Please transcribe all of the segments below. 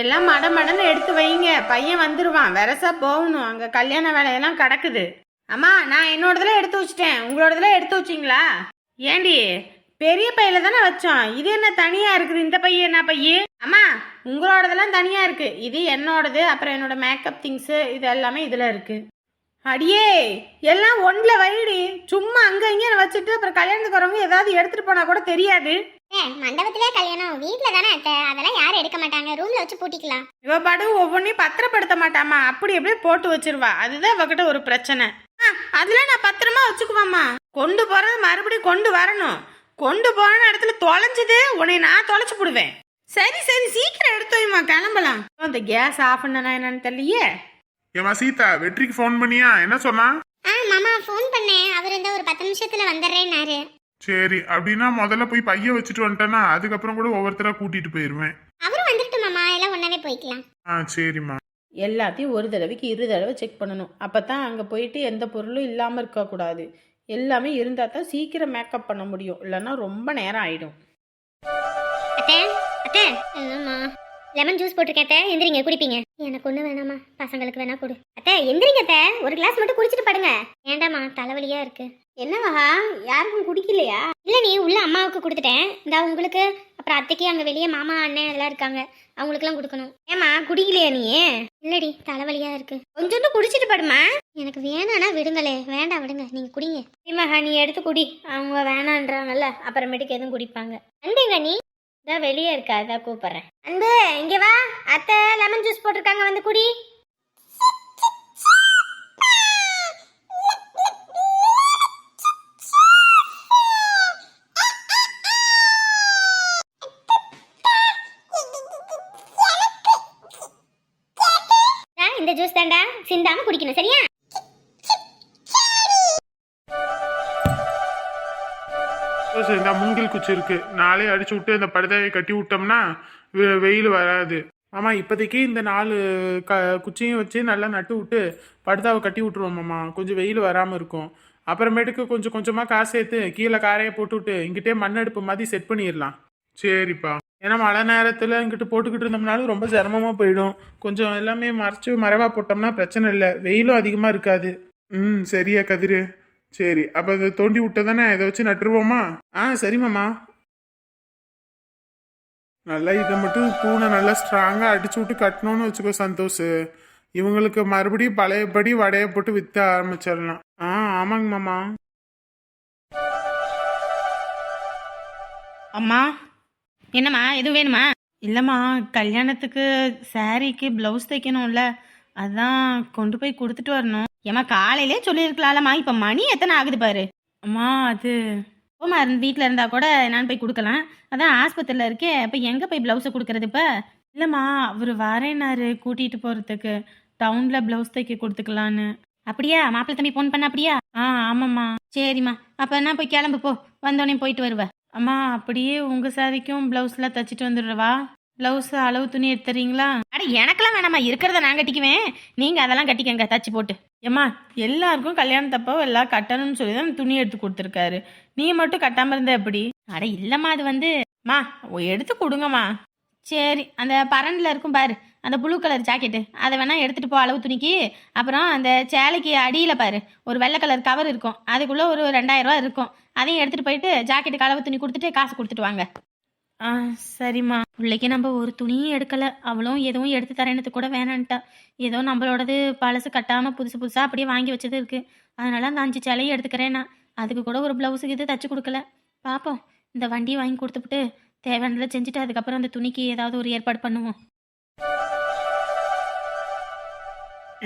எல்லாம் மட மடன்னு எடுத்து வைங்க. பையன் வந்துடுவான் வெரசா போகணும். அங்கே கல்யாண வேலையெல்லாம் கிடக்குது. அம்மா நான் என்னோடதுல எடுத்து வச்சிட்டேன். உங்களோடதுல எடுத்து வச்சிங்களா? ஏண்டி பெரிய பையில தானே வச்சோம் இது என்ன தனியா இருக்குது? இந்த பையன் என்ன பைய? அம்மா உங்களோடதெல்லாம் தனியா இருக்கு. இது என்னோடது அப்புறம் என்னோட மேக்கப் திங்ஸ் இது எல்லாமே இதுல இருக்கு. அடியே எல்லாம் ஒன்றில் வைடி. சும்மா அங்க இங்கே வச்சுட்டு அப்புறம் கல்யாணத்துக்கு வரவங்க ஏதாவது எடுத்துட்டு போனா கூட தெரியாது. மண்டபத்திலே கல்யாணம் வீட்ல தானே அத்தை. அதெல்லாம் யாரும் எடுக்க மாட்டாங்க. ரூம்ல வச்சு பூட்டிக்கலாம். இவ பாடு ஒவ்வொன்றையும் பத்திரப்படுத்த மாட்டாமா அப்படி அப்படியே போட்டு வச்சிருவா. அதுதான் இவகிட்ட ஒரு பிரச்சனை. ஆ, அதெல்லாம் நான் பத்திரமா வச்சுக்குவாம்மா. கொண்டு போறது மறுபடியும் கொண்டு வரணும். கொண்டு போன இடத்துல தொலைஞ்சது உன்னை நான் தொலைச்சு போடுவேன். சரி சரி சீக்கிரம் எடுத்து வைமா கிளம்பலாம். இந்த கேஸ் ஆஃப் பண்ணனா என்னன்னு தெரியலையே? ஏமா சீதா வெற்றிக்கு ஃபோன் பண்ணியா? என்ன சொன்னா? ஆ மாமா ஃபோன் பண்ணேன். அவர் இந்த ஒரு பத்து நிமிஷத்துல வந்துடுறேன்னாரு. சரி அப்படின்னா முதல்ல போய் பைய வச்சுட்டு வந்துட்டேன்னா அதுக்கப்புறம் கூட ஒவ்வொருத்தரா கூட்டிட்டு போயிருவேன். அவரும் வந்துட்டு மாமா. எல்லாம் ஒன்னாவே போய்க்கலாம். ஆ சரிம்மா. எல்லாத்தையும் ஒரு தடவைக்கு இரு தடவை செக் பண்ணணும். அப்போ தான் அங்கே போயிட்டு எந்த பொருளும் இல்லாமல் இருக்கக்கூடாது எல்லாமே இருந்தால் தான் சீக்கிரம் மேக்கப் பண்ண முடியும். இல்லைன்னா ரொம்ப நேரம் ஆயிடும். அத்தை அத்தை. என்னம்மா? லெமன் ஜூஸ் போட்டிருக்கேன் அத்தை. எந்திரிங்க குடிப்பீங்க. எனக்கு ஒண்ணு வேணாமா பசங்களுக்கு வேணா கொடு. அத்தை எந்திரிங்க அத்தை. ஒரு கிளாஸ் மட்டும் குடிச்சிட்டு படுங்க. வேண்டாம்மா தலைவலியா இருக்கு. என்னவா யாருக்கும் குடிக்கலையா? இல்ல நீ உள்ள அம்மாவுக்கு கொடுத்துட்டேன். இந்த உங்களுக்கு. அப்புறம் அத்தைக்கு அங்க வெளியே மாமா அண்ணன் எல்லாம் இருக்காங்க. அவங்களுக்குலாம் கொடுக்கணும். ஏமா குடிக்கலையா நீ? இல்லடி தலைவலியா இருக்கு. கொஞ்சோண்டு குடிச்சிட்டு படுமா? எனக்கு வேணானா விடுங்களே. வேண்டாம் விடுங்க. நீங்க குடிங்க. மகா நீ எடுத்து குடி. அவங்க வேணான்றாங்கல்ல. அப்புறமேட்டுக்கு எதுவும் குடிப்பாங்க. அன்பேங்க நீ இதான் வெளியே இருக்கா அதான் கூப்பிட்றேன். அன்பு இங்கே வா. அத்தை லெமன் ஜூஸ் போட்டிருக்காங்க வந்து குடி. ஆ, இந்த ஜூஸ் தாண்டா சிந்தாம குடிக்கணும் சரியா? சரி குச்சி இருக்கு நாளே அடிச்சு விட்டு இந்த படுதாயை கட்டி விட்டோம்னா வெ- வெயில் வராது. ஆமாம் இப்போதைக்கு இந்த நாலு க குச்சியும் வச்சு நல்லா நட்டு விட்டு படுதாவை கட்டி விட்டுருவோம் மாமா. கொஞ்சம் வெயில் வராமல் இருக்கும். அப்புறமேட்டுக்கு கொஞ்சம் கொஞ்சமாக காசு சேர்த்து கீழே காரையை போட்டு விட்டு இங்கிட்டே மண்ணெடுப்பு மாதிரி செட் பண்ணிடலாம். சரிப்பா. ஏன்னா மழை நேரத்தில் இங்கிட்டு போட்டுக்கிட்டு இருந்தோம்னாலும் ரொம்ப சிரமமாக போயிடும். கொஞ்சம் எல்லாமே மறைச்சி மறைவா போட்டோம்னா பிரச்சனை இல்லை. வெயிலும் அதிகமாக இருக்காது. ம் சரியா கதிரு. சரி அப்போ அதை தோண்டி விட்டதானே? இதை வச்சு நட்டுருவோமா? ஆ சரி மாமா. நல்லா இதை மட்டும் தூணை நல்லா ஸ்ட்ராங்காக அடிச்சு விட்டு கட்டணும்னு வச்சுக்கோ சந்தோஷ். இவங்களுக்கு மறுபடியும் பழையபடி வடைய போட்டு விற்க ஆரம்பிச்சிடலாம். ஆ ஆமாங்க மாமா. அம்மா என்னம்மா எதுவும் வேணுமா? இல்லைம்மா கல்யாணத்துக்கு சாரீக்கு ப்ளவுஸ் தைக்கணும்ல. அதான் கொண்டு போய் கொடுத்துட்டு வரணும். ஏம்மா காலையிலே சொல்லியிருக்கலாம்லம்மா. இப்போ மணி எத்தனை ஆகுது பாரு. அம்மா அது ஓமா வீட்டில் இருந்தா கூட என்னான்னு போய் கொடுக்கலாம். அதான் ஆஸ்பத்திரியில் இருக்கே இப்போ எங்கே போய் ப்ளவுஸை கொடுக்கறது இப்போ? இல்லைம்மா அவர் வரேனாரு கூட்டிகிட்டு போகிறதுக்கு டவுனில் ப்ளவுஸ் தைக்க கொடுத்துக்கலான்னு. அப்படியா? மாப்பிள்ளை தம்பி ஃபோன் பண்ண அப்படியா? ஆ ஆமாம்மா. சரிம்மா. அப்போ என்ன போய் கிளம்பு போ. வந்தோடனே போயிட்டு வருவ. அம்மா அப்படியே உங்க சாரிக்கும் பிளவுஸ்லாம் தச்சுட்டு வந்துடுறவா பிளவுஸ் அளவு துணி எடுத்துறீங்களா? அட எனக்கெல்லாம் வேணாம்மா. இருக்கிறத நான் கட்டிக்குவேன். நீங்க அதெல்லாம் கட்டிக்கங்க. தச்சு போட்டு. ஏம்மா எல்லாருக்கும் கல்யாணத்தப்போ எல்லாம் கட்டணும்னு சொல்லி தான் துணி எடுத்து கொடுத்துருக்காரு. நீ மட்டும் கட்டாமல் இருந்த எப்படி? அட இல்லைம்மா அது வந்து மா எடுத்து கொடுங்கம்மா. சரி அந்த பரண்டில் இருக்கும் பாரு அந்த ப்ளூ கலர் ஜாக்கெட்டு அதை வேணால் எடுத்துகிட்டு போ அளவு துணிக்கு. அப்புறம் அந்த சேலைக்கு அடியில் பாரு ஒரு வெள்ளை கலர் கவர் இருக்கும். அதுக்குள்ளே ஒரு ரெண்டாயிரரூவா இருக்கும். அதையும் எடுத்துகிட்டு போயிட்டு ஜாக்கெட்டுக்கு அளவு துணி கொடுத்துட்டு காசு கொடுத்துட்டு வாங்க. ஆ சரிம்மா. பிள்ளைக்கு நம்ம ஒரு துணியும் எடுக்கலை. அவளும் எதுவும் எடுத்து தரேனது கூட வேணான்ட்டா. ஏதோ நம்மளோடது பழசு கட்டாமல் புதுசு புதுசாக அப்படியே வாங்கி வச்சது இருக்குது அதனால அந்த அஞ்சு சேலையும் எடுத்துக்கிறேன் நான் அதுக்கு கூட ஒரு ப்ளவுஸுக்கு இது தச்சு கொடுக்கல. பார்ப்போம் இந்த வண்டியை வாங்கி கொடுத்துப்புட்டு தேவையானதை செஞ்சுட்டு அதுக்கப்புறம் அந்த துணிக்கு ஏதாவது ஒரு ஏற்பாடு பண்ணுவோம்.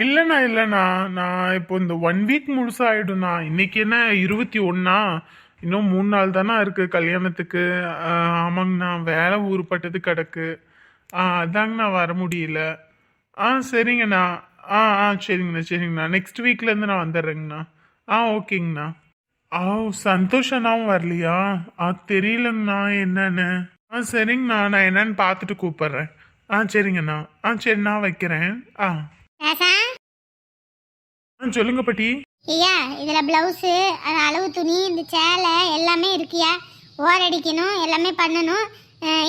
இல்லைண்ணா இல்லைண்ணா. நான் இப்போ இந்த ஒன் வீக் முழுசாக ஆகிடும்ண்ணா இன்னைக்கு என்ன இருபத்தி ஒன்றா இன்னும் மூணு நாள் தானே இருக்கு கல்யாணத்துக்கு. ஆமாங்கண்ணா வேலை ஊருப்பட்டது கிடக்கு. ஆ அதாங்கண்ணா வர முடியல. ஆ சரிங்கண்ணா. ஆ ஆ சரிங்கண்ணா சரிங்கண்ணா. நெக்ஸ்ட் வீக்லேருந்து நான் வந்துடுறேங்கண்ணா. ஆ ஓகேங்கண்ணா. ஆ சந்தோஷ் அண்ணாவும் வரலையா? ஆ தெரியலங்கண்ணா என்னன்னு. ஆ சரிங்கண்ணா நான் என்னன்னு பார்த்துட்டு கூப்பிட்றேன். ஆ சரிங்கண்ணா. ஆ சரி நான் வைக்கிறேன். ஆ. ஆ சொல்லுங்க பாட்டி. ஐயா இதுல பிளவுஸு அது அளவு துணி இந்த சேலை எல்லாமே இருக்கியா? ஓர் அடிக்கணும் எல்லாமே பண்ணணும்.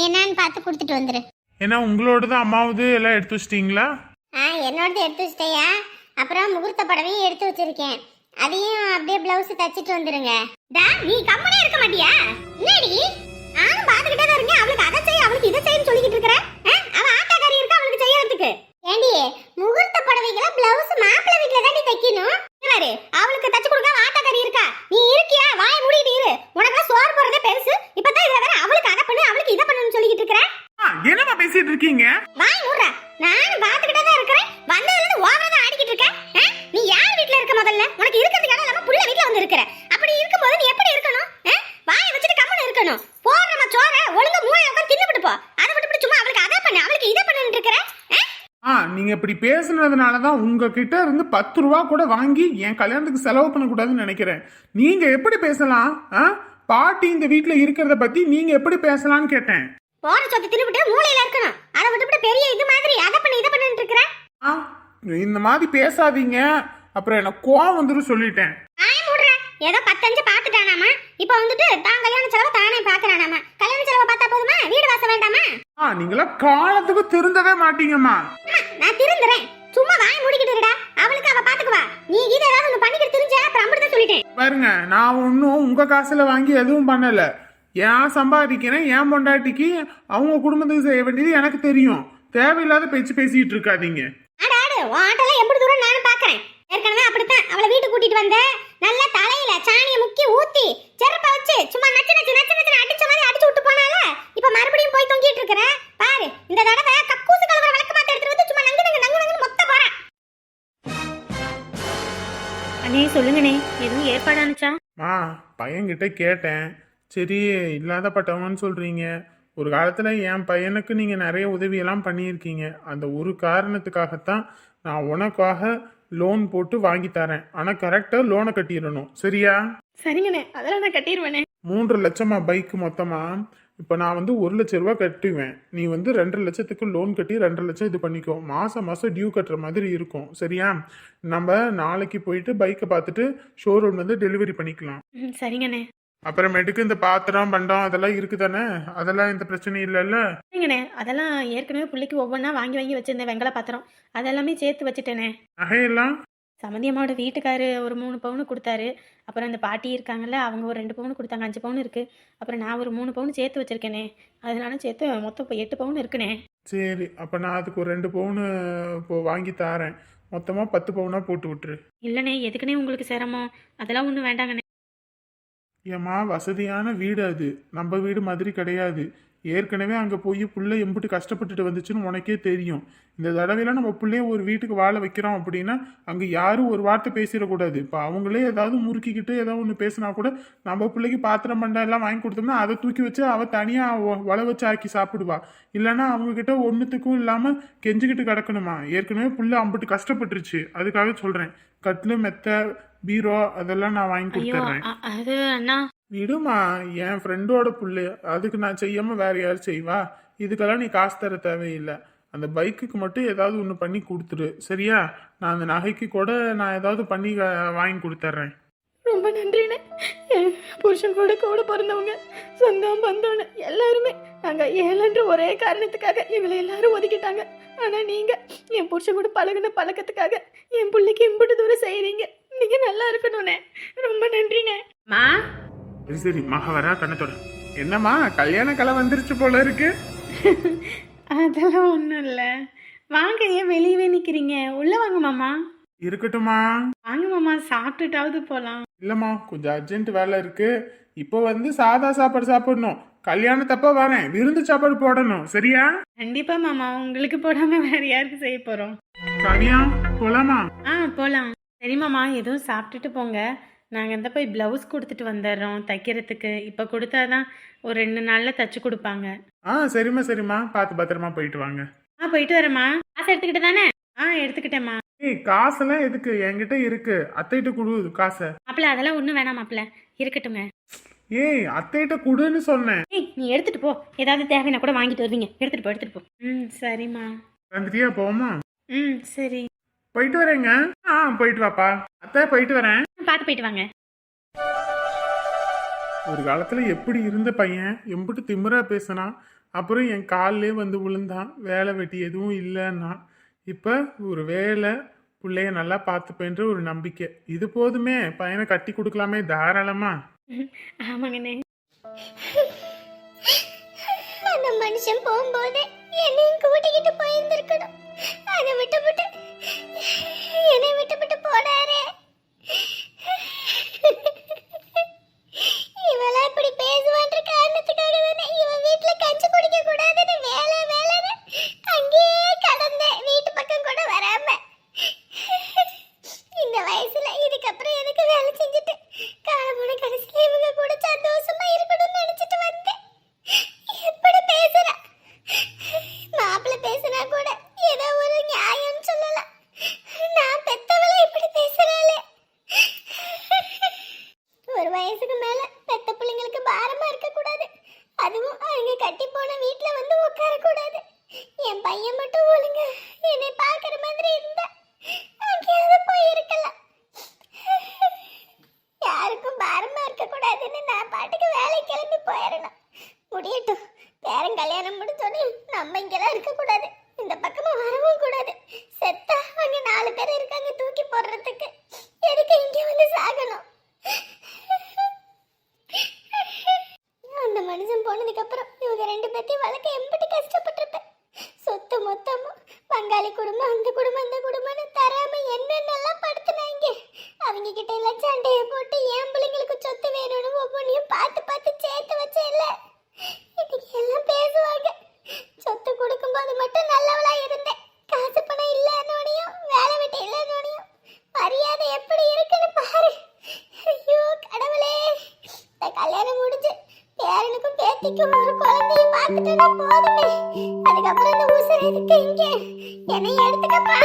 என்னன்னு பார்த்து கொடுத்துட்டு வந்துரு. ஏன்னா உங்களோடது அம்மாவது எல்லாம் எடுத்து வச்சிட்டீங்களா? ஆ என்னோடது எடுத்து வச்சிட்டேயா? அப்புறம் முகூர்த்த புடவையும் எடுத்து வச்சிருக்கேன். அதையும் அப்படியே பிளவுஸ் தச்சிட்டு வந்துருங்க. டா நீ கம்மனே இருக்க மாட்டியா? என்னடி? நானும் பாத்துக்கிட்டே தான் இருக்கேன் அவளுக்கு அதை செய் அவளுக்கு இதை செய்யன்னு சொல்லிக்கிட்டு இருக்கிற? அவ ஆட்டாக்காரி இருக்கா அவளுக்கு செய்யறதுக்கு? ஏண்டி முகூர்த்த புடவைகளை பிளவுஸ் மாப்பிள்ளை வீட்ல தான் நீ தைக்கணும். பாரு அவளுக்கு தச்சு கொடுக்க அவ ஆட்டாக்காரி இருக்கா? நீ இருக்கியா? வாய் மூடிட்டு இரு. உனக்கு சோறு போறதே பெருசு. இப்பதான் இதை வேற அவளுக்கு அதை பண்ணு அவளுக்கு இதை பண்ணுன்னு சொல்லிக்கிட்டு இருக்கிற? என்னமா பேசிட்டு இருக்கீங்க? வாய் மூடுற. நானும் பாத்துக்கிட்டே தான் இருக்கிறேன். வந்ததுல இருந்து ஓவரா தான் ஆடிக்கிட்டு இருக்க ஆ? நீ யார் வீட்ல இருக்க முதல்ல? உனக்கு இருக்கிறதுக்கு இடம் இல்லாம புள்ள வீட்ல வந்து இருக்கிற. அப்படி இருக்கும்போது நீ எப்படி இருக்கணும்? வாயை வச்சுட்டு கம்முன்னு இருக்கணும் போற நம்ம சோற ஒழுங்கா மூளை உட்காந்து தின்னுபிட்டு போ அதை விட்டு சும்மா அவளுக்கு அதை பண்ணு அவளுக்கு இதை பண்ணுன்னு இருக்கிற ஆ? ஆ நீங்க இப்படி பேசுனதுனால தான் உங்ககிட்ட இருந்து பத்து ரூபா கூட வாங்கி என் கல்யாணத்துக்கு செலவு பண்ணக்கூடாதுன்னு நினைக்கிறேன். நீங்க எப்படி பேசலாம்? பாட்டி இந்த வீட்ல இருக்கிறத பத்தி நீங்க எப்படி பேசலாம்னு கேட்டேன். போற சொத்தை தின்னுபிட்டு மூளையில இருக்கணும். அதை விட்டுவிட்டு பெரிய இது மாதிரி அதை பண்ணு இதை பண்ணுன்னு இருக்கிற? ஆ, இந்த மாதிரி பேசாதீங்க. அப்புறம் எனக்கு கோவம் வந்துடும் சொல்லிட்டேன். ஏதோ பத்தஞ்சு பாத்துட்டானாமா இப்போ வந்துட்டு தான் கல்யாண செலவை தானே பாக்குறானாமா கல்யாண செலவை பார்த்தா போதுமா? வீடு வாச வேண்டாமா? ஆ நீங்களா காலத்துக்கு திருந்தவே மாட்டீங்கம்மா. நான் திருந்துறேன். சும்மா வாய் மூடிக்கிட்டு இருடா. அவளுக்கு அவ பாத்துக்குவா நீ கீதை ஏதாவது ஒண்ணு பண்ணிக்கிட்டு தெரிஞ்ச அப்புறம் அப்படிதான் சொல்லிட்டேன். பாருங்க நான் ஒன்றும் உங்க காசுல வாங்கி எதுவும் பண்ணல. ஏன் சம்பாதிக்கிறேன்? ஏன் பொண்டாட்டிக்கு? அவங்க குடும்பத்துக்கு செய்ய வேண்டியது எனக்கு தெரியும். தேவையில்லாத பேச்சு பேசிட்டு இருக்காதீங்க. ஆடு ஆடு உன் ஆட்டெல்லாம் எப்படி தூரம் நானும் பாக்குறேன். ஏற்கனவே அப்படித்தான். அவளை வீட்டுக்கு கூட்டிட்டு வந்த நல்லா தலையில சாணியை முக்கி ஊத்தி செருப்ப வச்சு சும்மா நச்சு நச்சு நச்சு நச்சு அடிச்ச மாதிரி அடிச்சு விட்டு போனால இப்ப மறுபடியும் போய் தொங்கிட்டு இருக்கிற பாரு இந்த தடவை கக்கூசு கலவர விளக்க மாத்த எடுத்துட்டு வந்து சும்மா நங்கு நங்கு நங்கு நங்கு மொத்த போறேன் அண்ணே சொல்லுங்கண்ணே எதுவும் ஏற்பாடானுச்சா மா பையன்கிட்ட கேட்டேன். சரி இல்லாதப்பட்டவங்கன்னு சொல்றீங்க. ஒரு காலத்துல என் பையனுக்கு நீங்க நிறைய உதவியெல்லாம் பண்ணியிருக்கீங்க. அந்த ஒரு காரணத்துக்காகத்தான் நான் உனக்காக லோன் போட்டு வாங்கி தரேன். ஆனா கரெக்டா லோனை கட்டிடணும். சரியா? சரிங்கண்ணே. அதெல்லாம் நான் கட்டிடுவேண்ணே மூன்று லட்சமா பைக் மொத்தமா? இப்போ நான் வந்து ஒரு லட்ச ரூபா கட்டுவேன். நீ வந்து ரெண்டரை லட்சத்துக்கு லோன் கட்டி ரெண்டரை லட்சம் இது பண்ணிக்கோ. மாசம் மாசம் டியூ கட்டுற மாதிரி இருக்கும். சரியா? நம்ம நாளைக்கு போயிட்டு பைக்கை பார்த்துட்டு ஷோரூம் வந்து டெலிவரி பண்ணிக்கலாம். சரிங்கண்ணே. அப்புறமேட்டுக்கு இந்த பாத்திரம் பண்டம் அதெல்லாம் இருக்கு தானே அதெல்லாம் எந்த பிரச்சனையும் இல்லைல்ல? சரிங்கண்ணே அதெல்லாம் ஏற்கனவே பிள்ளைக்கு ஒவ்வொன்றா வாங்கி வாங்கி வச்சிருந்தேன் வெங்கல பாத்திரம். அதெல்லாமே சேர்த்து வச்சுட்டேனே. நகையெல்லாம்? சம்மந்தி அம்மாவோட வீட்டுக்காரு ஒரு மூணு பவுன் கொடுத்தாரு. அப்புறம் அந்த பாட்டி இருக்காங்கல்ல அவங்க ஒரு ரெண்டு பவுன் கொடுத்தாங்க அஞ்சு பவுன் இருக்குது அப்புறம் நான் ஒரு மூணு பவுன் சேர்த்து வச்சிருக்கேனே. அதனால சேர்த்து மொத்தம் இப்போ எட்டு பவுன் இருக்குண்ணே. சரி அப்போ நான் அதுக்கு ஒரு ரெண்டு பவுனு இப்போ வாங்கி தாரேன். மொத்தமாக பத்து பவுனாக போட்டு விட்டுரு. இல்லைண்ணே எதுக்குண்ணே உங்களுக்கு சிரமம்? அதெல்லாம் ஒன்றும் வேண்டாங்கண்ணே. ஏம்மா வசதியான வீடு அது. நம்ம வீடு மாதிரி கிடையாது. ஏற்கனவே அங்கே போய் புள்ளை எம்பிட்டு கஷ்டப்பட்டுட்டு வந்துச்சுன்னு உனக்கே தெரியும். இந்த தடவையெல்லாம் நம்ம பிள்ளைய ஒரு வீட்டுக்கு வாழ வைக்கிறோம் அப்படின்னா அங்கே யாரும் ஒரு வார்த்தை பேசிடக்கூடாது. இப்போ அவங்களே ஏதாவது முறுக்கிக்கிட்டு ஏதாவது ஒன்று பேசினா கூட நம்ம பிள்ளைக்கு பாத்திரம் பண்டம் எல்லாம் வாங்கி கொடுத்தோம்னா அதை தூக்கி வச்சு அவள் தனியாக வள வச்சு ஆக்கி சாப்பிடுவா. இல்லைன்னா அவங்கக்கிட்ட ஒன்றுத்துக்கும் இல்லாமல் கெஞ்சிக்கிட்டு கிடக்கணுமா? ஏற்கனவே புள்ளை அம்பிட்டு கஷ்டப்பட்டுருச்சு. அதுக்காக சொல்கிறேன் கட்லு மெத்த பீரோ அதெல்லாம் நான் வாங்கி ஐயோ கொடுத்துட்றேன். அ- அது அண்ணா. விடுமா என் ஃப்ரெண்டோட புள்ளு. அதுக்கு நான் செய்யாம வேற யார் செய்வா? இதுக்கெல்லாம் நீ காசு தர தேவையில்லை. அந்த பைக்குக்கு மட்டும் ஏதாவது ஒன்று பண்ணி கொடுத்துரு. சரியா? நான் அந்த நகைக்கு கூட நான் ஏதாவது பண்ணி அஹ், வாங்கி கொடுத்துட்றேன். ரொம்ப நன்றிண்ணே. என் புருஷன் கூட கூட பிறந்தவங்க சொந்தம் பந்தம்னு எல்லாருமே நாங்கள் ஏழன்ற ஒரே காரணத்துக்காக எங்களை எல்லாரும் ஒதுக்கிட்டாங்க. ஆனால் நீங்கள் என் புருஷன் கூட பழகுன பழக்கத்துக்காக என் பிள்ளைக்கு இம்புட்டு தூரம் செய்கிறீங்க நீங்கள் நல்லா இருக்கணும்ண்ணே ரொம்ப நன்றிண்ணே மா? சரி சரி மக வரா கண்ணத்தோட என்னம்மா கல்யாண கலை வந்துருச்சு போல இருக்கு. அதெல்லாம் ஒன்றும் இல்லை. வாங்க ஏன் வெளியவே நிற்கிறீங்க உள்ளே வாங்க மாமா. இருக்கட்டுமா வாங்க மாமா சாப்பிட்டுட்டாவது போகலாம் இல்லைம்மா கொஞ்சம் அர்ஜென்ட் வேலை இருக்கு. இப்போ வந்து சாதா சாப்பாடு சாப்பிடணும். கல்யாணத்தப்ப வரேன். விருந்து சாப்பாடு போடணும். சரியா? கண்டிப்பாக மாமா. உங்களுக்கு போடாமல் வேறு யாருக்கு செய்ய போகிறோம் கவியா போலாமா? ஆ போகலாம் சரி மாமா எதுவும் சாப்பிட்டுட்டு போங்க. நாங்கள் இந்த போய் ப்ளவுஸ் கொடுத்துட்டு வந்துடுறோம் தைக்கிறதுக்கு. இப்போ கொடுத்தாதான் ஒரு ரெண்டு நாளில் தைச்சு கொடுப்பாங்க. ஆ சரிம்மா சரிம்மா. பார்த்து பத்திரமா போயிட்டு வாங்க. ஆ போயிட்டு வரேம்மா. காசு எடுத்துக்கிட்டு தானே? ஆ எடுத்துக்கிட்டேம்மா. ஏய் காசெல்லாம் எதுக்கு? என்கிட்ட இருக்கு. அத்தைகிட்ட கொடு காசை. மாப்பிள்ள அதெல்லாம் ஒன்றும் வேணாம் மாப்பிள்ள இருக்கட்டுங்க ஏய் அத்தைகிட்ட கொடுன்னு சொன்னேன். ஏய் நீ எடுத்துட்டு போ. ஏதாவது தேவைன்னா கூட வாங்கிட்டு வருவீங்க. எடுத்துட்டு போ எடுத்துட்டு போ. ம் சரிம்மா. வந்துட்டியா? போமா ம் சரி. போயிட்டு வரேங்க. ஆ போயிட்டு வாப்பா. அத்தை போயிட்டு வரேன். பார்த்து போயிட்டு வாங்க. ஒரு காலத்துல எப்படி இருந்த பையன் எம்பிட்டு திமிரா பேசினான் அப்புறம் என் காலிலே வந்து விழுந்தான். வேலை வெட்டி எதுவும் இல்லைன்னா இப்போ ஒரு வேலை பிள்ளைய நல்லா பார்த்துப்பேன்ற ஒரு நம்பிக்கை. இது போதுமே பையனை கட்டி கொடுக்கலாமே தாராளமா? ஆமாங்கண்ணே அந்த மனுஷன் போகும்போது என்னையும் கூட்டிக்கிட்டு போயிருந்திருக்கணும். அதை விட்டுவிட்டு என்னை விட்டுவிட்டு போனாரே இவெல்லாம் இப்படி பேசுவான்ற காரணத்துக்காக தானே இவன் வீட்டுல கஞ்சி குடிக்க கூடாதுன்னு வேலை வேலைன்னு அங்கேயே கடந்தேன் வீட்டு பக்கம் கூட வராம இந்த வயசுல இதுக்கப்புறம் எதுக்கு வேலை செஞ்சுட்டு காலமான கடைசியில இவங்க கூட சந்தோஷமா இருக்கணும்னு நினைச்சிட்டு வந்தேன் எப்படி பேசுற மாப்பிள்ளை பேசுனா கூட ஏதோ ஒரு நியாயம் சொல்லலாம் நான் பெத்தவளை இப்படி பேசுறாளே ஒரு வயசுக்கு மேல பெத்த பிள்ளைங்களுக்கு பாரமா இருக்க கூடாது அதுவும் அவங்க கட்டி போன வீட்ல வந்து உட்கார கூடாது என் பையன் மட்டும் ஒழுங்க என்னை பாக்குற மாதிரி இருந்தா அங்கேயாவது போய் இருக்கலாம் யாருக்கும் பாரமா இருக்க கூடாதுன்னு நான் பாட்டுக்கு வேலை கிளம்பி போயிடணும் முடியட்டும் பேரன் கல்யாணம் முடிஞ்சோடனே நம்ம இங்கெல்லாம் இருக்க கூடாது இந்த பக்கமா வரவும் கூடாது செத்தா அங்க நாலு பேர் இருக்காங்க தூக்கி போடுறதுக்கு எதுக்கு இங்கே வந்து சாகணும். அந்த மனுஷன் போனதுக்கு அப்புறம் இவங்க ரெண்டு பேர்த்தையும் வளர்க்க எம்பிட்டு கஷ்டப்பட்டிருப்பேன். சொத்து மொத்தமும் பங்காளி குடும்பம் அந்த குடும்பம் இந்த குடும்பம்னு தராம என்னென்னலாம் படுத்துனாங்க? அவங்க கிட்ட எல்லாம் சண்டையை போட்டு போதுமே இந்த உசுரை எதுக்கு இங்கே? என்னை எடுத்துக்கப்பா.